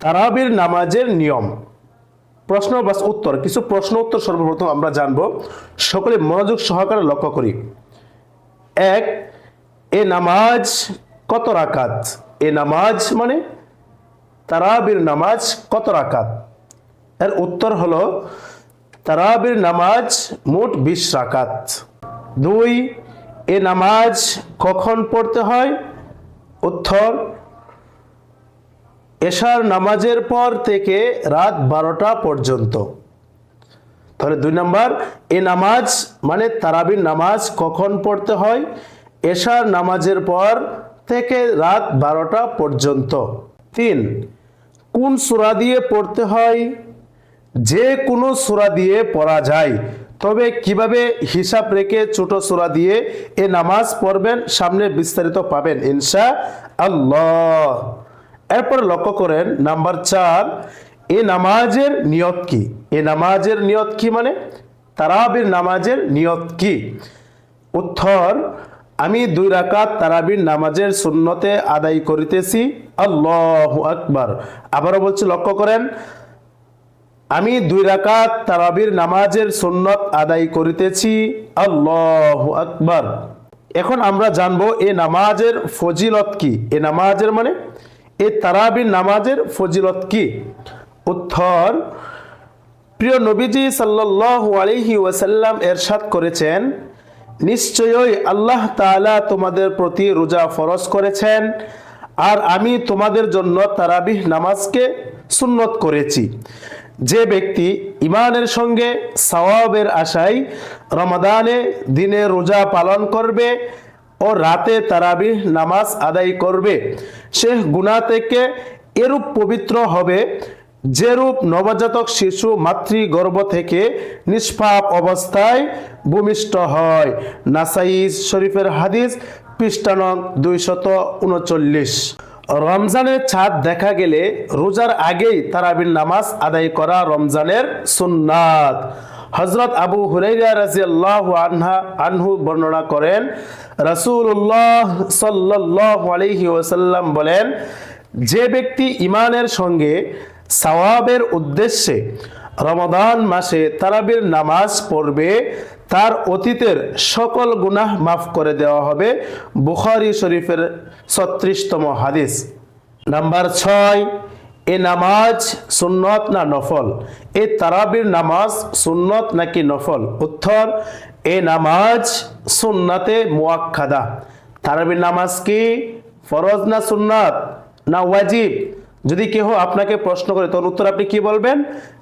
তারাবির নামাজের নিয়ম। প্রশ্ন বা উত্তর, কিছু প্রশ্ন উত্তর সর্বপ্রথম আমরা জানব। সকলে মনোযোগ সহকারে লক্ষ্য করি। এক, এ নামাজ কত রাকাত? এ নামাজ মানে তারাবির নামাজ কত রাকাত? এর উত্তর হলো, তারাবির নামাজ মোট বিশ রাকাত। দুই, এ নামাজ কখন পড়তে হয়? উত্তর এশার নামাজের পর থেকে রাত বারোটা পর্যন্ত। তাহলে দুই নাম্বার, এ নামাজ মানে তারাবির নামাজ কখন পড়তে হয়? এশার নামাজের পর থেকে রাত বারোটা পর্যন্ত। তিন, কোন সূরা দিয়ে পড়তে হয়? যে কোনো সূরা দিয়ে পড়া যায়। তবে কীভাবে হিসাব রেখে ছোট সূরা দিয়ে এ নামাজ পড়বেন? সামনে বিস্তারিত পাবেন ইনশা আল্লাহ। এরপর লক্ষ্য করেন, নাম্বার চার, এ নামাজের নিয়ত কি? এ নামাজের নিয়ত কি মানে? তারাবির নামাজের নিয়ত কি? উত্তর, আমি দুই রাকাত তারাবির নামাজের সুন্নতে আদায় করিতেছি। আল্লাহ আকবার। আবারও বলছি, লক্ষ্য করেন, আমি দুই রাকাত তারাবির নামাজের সুন্নত আদায় করিতেছি। আল্লাহ আকবার। এখন আমরা জানব, এ নামাজের ফজিলত কি? এ নামাজের মানে? এ তারাবির নামাজের ফজিলত কি? উত্তর, প্রিয় নবীজি সাল্লাল্লাহু আলাইহি ওয়াসাল্লাম এরশাদ করেছেন, নিশ্চয়ই আল্লাহ তাআলা তোমাদের প্রতি রোজা ফরজ করেছেন, আর আমি তোমাদের জন্য তারাবিহ নামাজকে সুন্নত করেছি। যে ব্যক্তি ইমানের সঙ্গে সওয়াবের আশায় রমাদানে দিনে রোজা পালন করবে ও রাতে তারাবিহ নামাজ আদায় করবে। সে গুণা থেকে এরূপ পবিত্র হবে, যেরূপ নবজাতক শিশু মাতৃগর্ভ থেকে নিষ্পাপ অবস্থায় ভূমিষ্ঠ হয়। নাসাইজ শরীফের হাদিস পৃষ্ঠানং দুইশত উনচল্লিশ। রমজানের ছাদ দেখা গেলে রোজার আগেই তারাবির নামাজ আদায় করা রমজানের সুন্নাত। হজরত আবু হুরাইরা রাজিয়াল্লাহ আনহা, আনহু বর্ণনা করেন, রাসূলুল্লাহ সাল্লাল্লাহু আলাইহি ওয়াসাল্লাম বলেন, যে ব্যক্তি ইমানের সঙ্গে সওয়াবের উদ্দেশ্যে রমাদান মাসে তারাবির নামাজ পড়বে, তার অতীতের সকল গুনাহ মাফ করে দেওয়া হবে। বুখারি শরীফের ছত্রিশতম হাদিস। নাম্বার ছয় এ নামাজ সুন্নত না নফল? এ তারাবির নামাজ সুন্নত নাকি নফল? উত্তর, এ নামাজ সুন্নাতে মুয়াক্কাদা। তারাবির নামাজ কি ফরজ না সুন্নাত? না ওয়াজিব? যদি কেহ আপনাকে প্রশ্ন করে, তখন উত্তর আপনি কি বলবেন?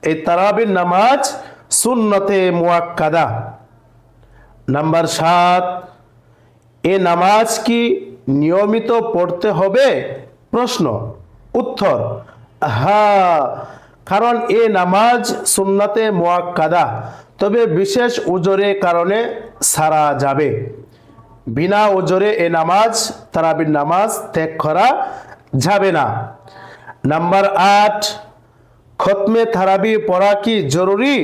এই তারাবির নামাজ সুন্নতে মুয়াক্কাদা। নাম্বার সাত, এ নামাজ কি নিয়মিত পড়তে হবে? প্রশ্ন। উত্তর হ্যাঁ কারণ এ নামাজ সুন্নাতে মোয়াক্কাদা। তবে বিশেষ উজরে কারণে সারা যাবে। বিনা ওজরে এ নামাজ, তারাবির নামাজ ত্যাগ করা যাবে না। নাম্বার আট, খতমে তারাবি পড়া কি জরুরি?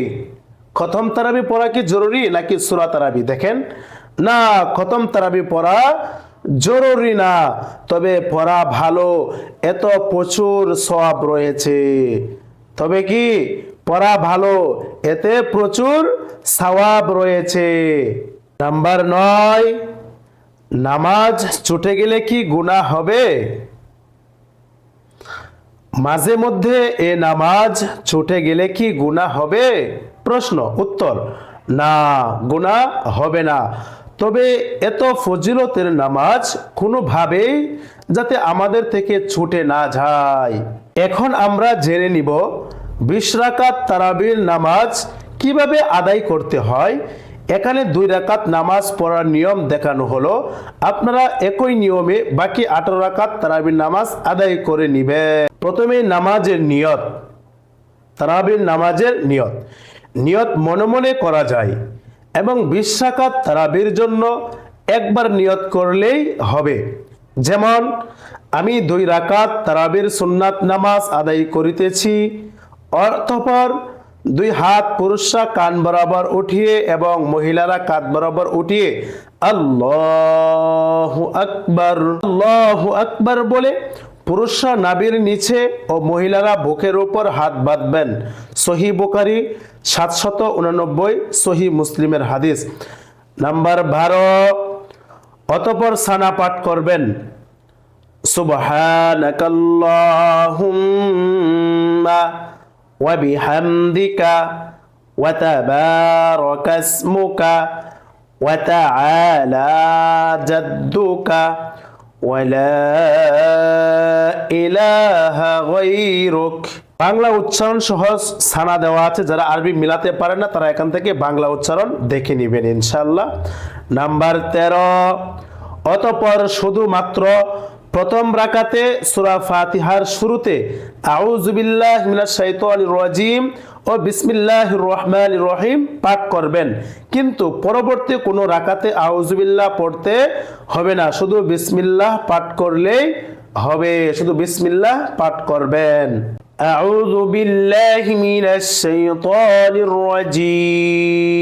খতম তারাবি পড়া কি জরুরি নাকি সুরা তারাবি? দেখেন, না, খতম তারাবি পড়া জরুরি না। তবে পড়া ভালো, এত প্রচুর সব রয়েছে। তবে কি পড়া ভালো, এতে প্রচুর সওয়াব রয়েছে। নাম্বার নয়, নামাজ ছুটে গেলে কি গুনাহ হবে? মাঝে মধ্যে এ নামাজ ছুটে গেলে কি গুনাহ হবে? প্রশ্ন, উত্তর, না, গুনাহ হবে না। তবে এত ফজিলতের নামাজ কোনোভাবেই যাতে আমাদের থেকে ছুটে না যায়। এখন আমরা জেনে নিব বিশ রাকাত তারাবির নামাজ কীভাবে আদায় করতে হয়। এখানে দুই রাকাত নামাজ পড়ার নিয়ম দেখানো হলো। আপনারা একই নিয়মে বাকি আঠারো রাকাত তারাবির নামাজ আদায় করে নিবেন। প্রথমে নামাজের নিয়ত, তারাবির নামাজের নিয়ত। নিয়ত মনে মনে করা যায়। এবং বিশ রাকাত তারাবির জন্য একবার নিয়ত করলেই হবে। যেমন, আমি দুই রাকাত তারাবির সুন্নাত নামাজ আদায় করিতেছি অর্থপর দুই হাত পুরুষরা কান বরাবর উঠিয়ে এবং মহিলারা কাত বরাবর উঠিয়ে আল্লাহ আকবর আল্লাহ আকবর বলে পুরুষরা নাবির নিচে ও মহিলারা বুকের উপর হাত বাঁধবেন। সহি বোকারি সাতশত উনানব্বই সহি মুসলিমের হাদিস। নাম্বার বারো, অতপর সানা পাঠ করবেন। সুবহানাকাল্লাহুম্মা ওয়া বিহামদিকা লা ইলাহা গায়রুক। বাংলা উচ্চারণ সহজ সানা দেওয়া আছে, যারা আরবি মিলাতে পারে না, তারা এখান থেকে বাংলা উচ্চারণ দেখে নেবেন ইনশাল্লাহ নাম্বার তেরো, অতপর শুধুমাত্র প্রথম রাকাতে সুরা ফাতিহার শুরুতে আউজুবিল্লাহ মিনাশ শাইতানির রাজিম ও বিসমিল্লাহ রহমান রহিম পাঠ করবেন কিন্তু পরবর্তী কোনো রাকাতে আউজুবিল্লাহ পড়তে হবে না শুধু বিসমিল্লাহ পাঠ করলেই হবে শুধু বিসমিল্লাহ পাঠ করবেন أعوذ بالله من الشيطان الرجيم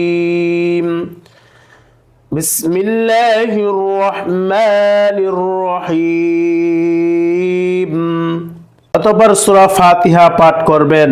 بسم الله الرحمن الرحيم অতঃপর সূরা ফাতিহা পাঠ করবেন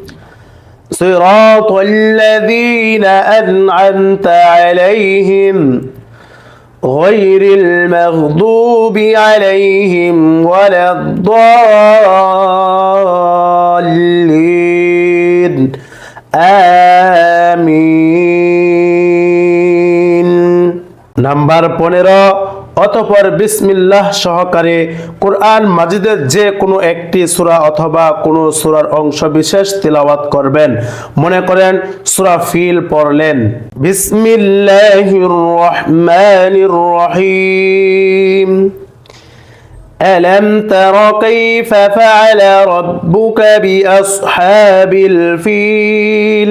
صراط الذين أنعمت عليهم غير المغضوب عليهم ولا الضالين আমিন নাম্বার পনেরো অতপর বিসমিল্লাহ সহকারে কোরআন মাজিদের যে কোনো একটি সূরা অথবা কোনো সূরার অংশ বিশেষ তিলাওয়াত করবেন মনে করেন সূরা ফিল পড়লেন বিসমিল্লাহির রহমানির রহিম ألم تر كيف فعل ربك بأصحاب الفيل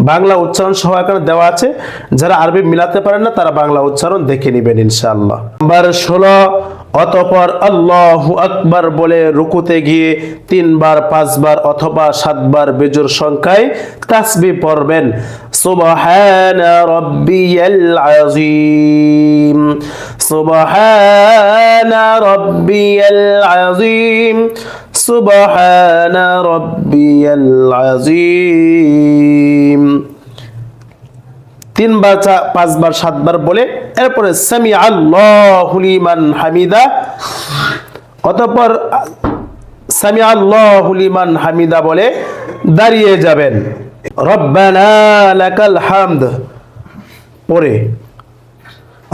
বাংলা উচ্চারণ সহ এখানে দেওয়া আছে। যারা আরবি মিলাতে পারেন না, তারা বাংলা উচ্চারণ দেখে নেবেন ইনশাআল্লাহ। নাম্বার ষোলো, অতপর আল্লাহ আকবার বলে রুকুতে গিয়ে তিনবার, পাঁচবার অথবা সাতবার বেজুর সংখ্যায় তাসবি পড়বেন। সুবহান রব্বিয়াল আযীম। সুবহান রব্বিয়াল আযীম। সুবহান রব্বিয়াল আযীম। তিনবার পাঁচবার, সাতবার বলে, এরপরে সামি আল্লাহ লিমান হামিদা। অতঃপর সামি আল্লাহ লিমান হামিদা বলে, দাঁড়িয়ে যাবেন। রব্বানা লাকাল হামদ পরে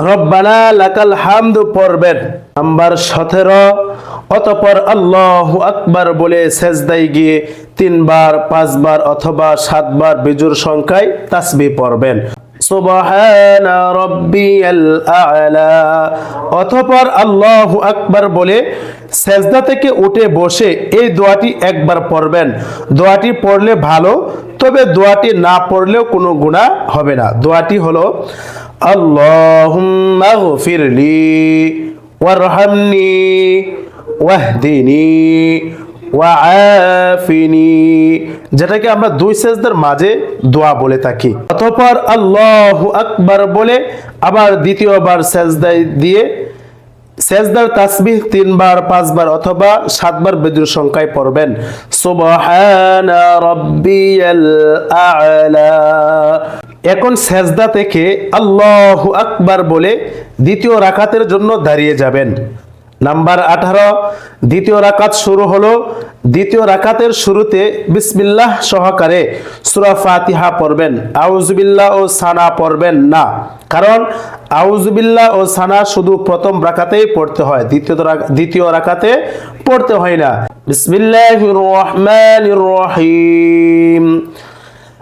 রব্বানা লাকাল হামদ পড়বেন। নাম্বার সতেরো, অতপর আল্লাহ আকবার বলে সেজদাই গিয়ে তিনবার, পাঁচবার অথবা সাতবার বিজুর সংখ্যায় তাসবি পড়বেন। অতপর আল্লাহ আকবার বলে সেজদা থেকে উঠে বসে এই দোয়াটি একবার পড়বেন। দোয়াটি পড়লে ভালো, তবে দোয়াটি না পড়লেও কোনো গুণা হবে না। দোয়াটি হলো আল্লাহ ফিরলি وارحمني واهدني ওয়াফিনি যেটাকে আমরা দুই সেজদার মাঝে দোয়া বলে থাকি অতঃপর আল্লাহ আকবার বলে আবার দ্বিতীয়বার সেজদায় দিয়ে সেজদার তাসবিহ তিনবার পাঁচবার অথবা সাতবার বেদুর সংখ্যায় পড়বেন সুবহানা রাব্বিয়াল আ'লা এখন সেজদা থেকে আল্লাহ আকবার বলে দ্বিতীয় রাকাতের জন্য দাঁড়িয়ে যাবেন। নাম্বার আঠারো, দ্বিতীয় রাকাত শুরু হলো। দ্বিতীয় রাকাতের শুরুতে বিসমিল্লাহ সহকারে সুরা ফাতিহা পড়বেন। আউজবিল্লাহ ও সানা পড়বেন না। কারণ আউজবিল্লাহ ও সানা শুধু প্রথম রাকাতেই পড়তে হয়, দ্বিতীয় দ্বিতীয় রাকাতে পড়তে হয় না। বিসমিল্লাহির রহমানির রহিম।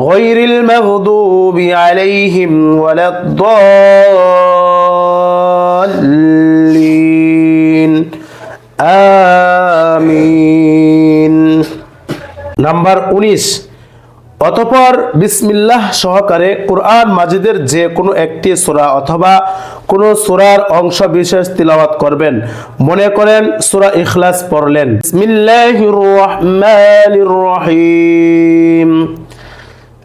غير المغضوب عليهم ولا الضالين آمين নাম্বার উনিশ অতপর বিসমিল্লাহ সহকারে কোরআন মাজিদের যে কোনো একটি সূরা অথবা কোনো সূরার অংশ বিশেষ তিলাওয়াত করবেন মনে করেন সূরা ইখলাস পড়লেন বিসমিল্লাহির রহমানির রহিম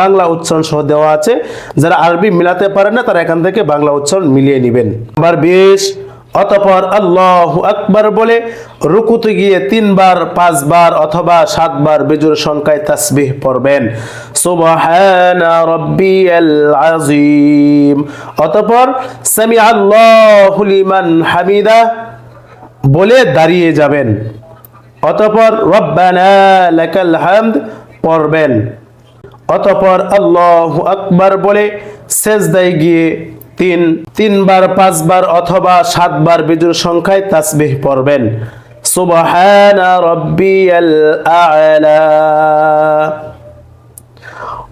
বাংলা উচ্চারণ সহ দেওয়া আছে। যারা আরবি মিলাতে পারেন না, তারা এখান থেকে বাংলা উচ্চারণ মিলিয়ে নেবেন। নাম্বার বিশ, অতপর আল্লাহ আকবার বলে, রুকুতে গিয়ে তিনবার, পাঁচবার অথবা সাতবার বেজুর সংখ্যায় তাসবিহ পড়বেন। সুবহানা রাব্বিয়াল আযীম। অতপর সামি আল্লাহু লিমান হামিদা বলে দাঁড়িয়ে যাবেন। অতপর, রব্বানা লাকাল হামদ পড়বেন। অতপর আল্লাহ আকবার বলে সেজদায় গিয়ে তিন, তিনবার, পাঁচবার অথবা সাতবার বিজুর সংখ্যায় তাসবিহ পড়বেন। সুবহানা রব্বিয়াল আ'লা।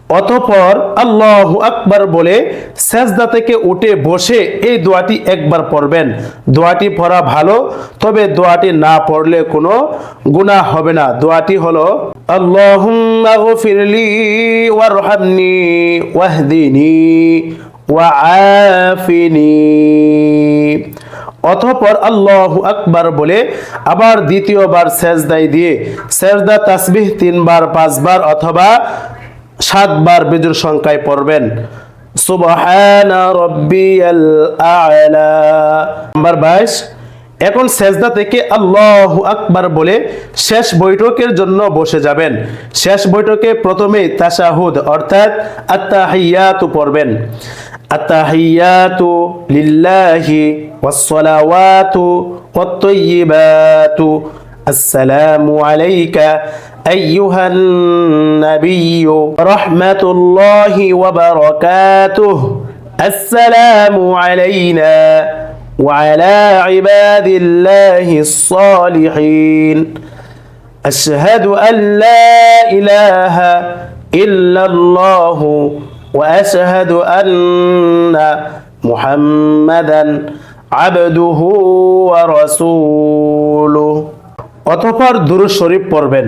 অতপর আল্লাহ আকবার বলে, সেজদা থেকে উঠে বসে এই দোয়াটি একবার পড়বেন। দোয়াটি পড়া ভালো, তবে দোয়াটি না পড়লে কোনো গুনাহ হবে না। দোয়াটি হলো, আল্লাহুম্মা গফিরলি ওয়ারহামনি ওয়াহদিনি ওয়াআফিনি। অতঃপর আল্লাহ আকবার বলে, আবার দ্বিতীয়বার সেজদায় দিয়ে, সেজদা তাসবিহ তিনবার, পাঁচবার অথবা সাতবার বেজুর সংখ্যায় পড়বেন। সুবহান রব্বিয়াল আলা। নাম্বার 22 এখন সেজদা থেকে আল্লাহু আকবার বলে শেষ বৈঠকের জন্য বসে যাবেন। শেষ বৈঠকে প্রথমে তাশাহুদ, অর্থাৎ আত্তাহিয়াতু পড়বেন। আত্তাহিয়াতু লিল্লাহি ওয়াসসালাওয়াতু ওয়াত-তাইয়্যিবাতু আসসালামু আলাইকা أيها النبي رحمة الله وبركاته السلام علينا وعلى عباد الله الصالحين أشهد أن لا إله إلا الله وأشهد أن محمدا عبده ورسوله অতঃপর দুরুদ শরীফ পড়বেন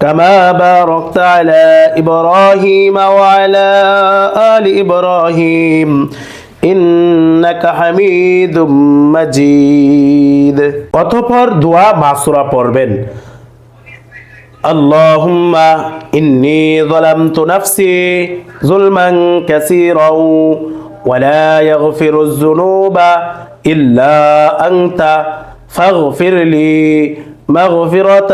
كما باركت على إبراهيم وعلى آل إبراهيم إنك حميد مجيد অতঃপর দোয়া মাসুরা পড়বেন اللهم إني ظلمت نفسي ظلما كثيرا ولا يغفر الذنوب إلا أنت فاغفر لي مغفرة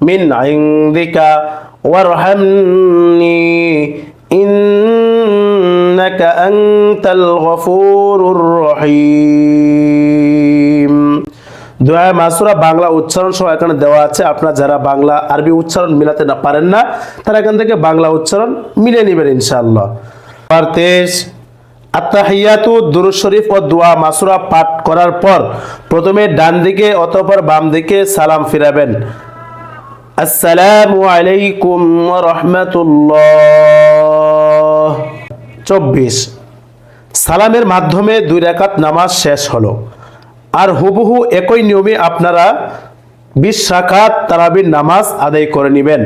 মিন ইনদিকা ওয়ারহামনি, ইন্নাকা আনতাল গফুরুর দোয়া মাসুরা বাংলা উচ্চারণ সহ এখানে দেওয়া আছে। আপনারা যারা বাংলা আরবি উচ্চারণ মিলাতে না পারেন না, তারা এখান থেকে বাংলা উচ্চারণ মিলে নেবেন ইনশাআল্লাহ। পারতেশ আত্মাহিয়াতু দুরু শরীফ ও দোয়া মাসুরা পাঠ করার পর প্রথমে ডান দিকে অতঃপর বাম দিকে সালাম ফিরাবেন। আসসালামু আলাইকুম রহমতুল্লাহ। চব্বিশ। সালামের মাধ্যমে দুই রাকাত নামাজ শেষ হলো। আর হুবহু একই নিয়মে আপনারা বিশ রাকাত তারাবির নামাজ আদায় করে নেবেন।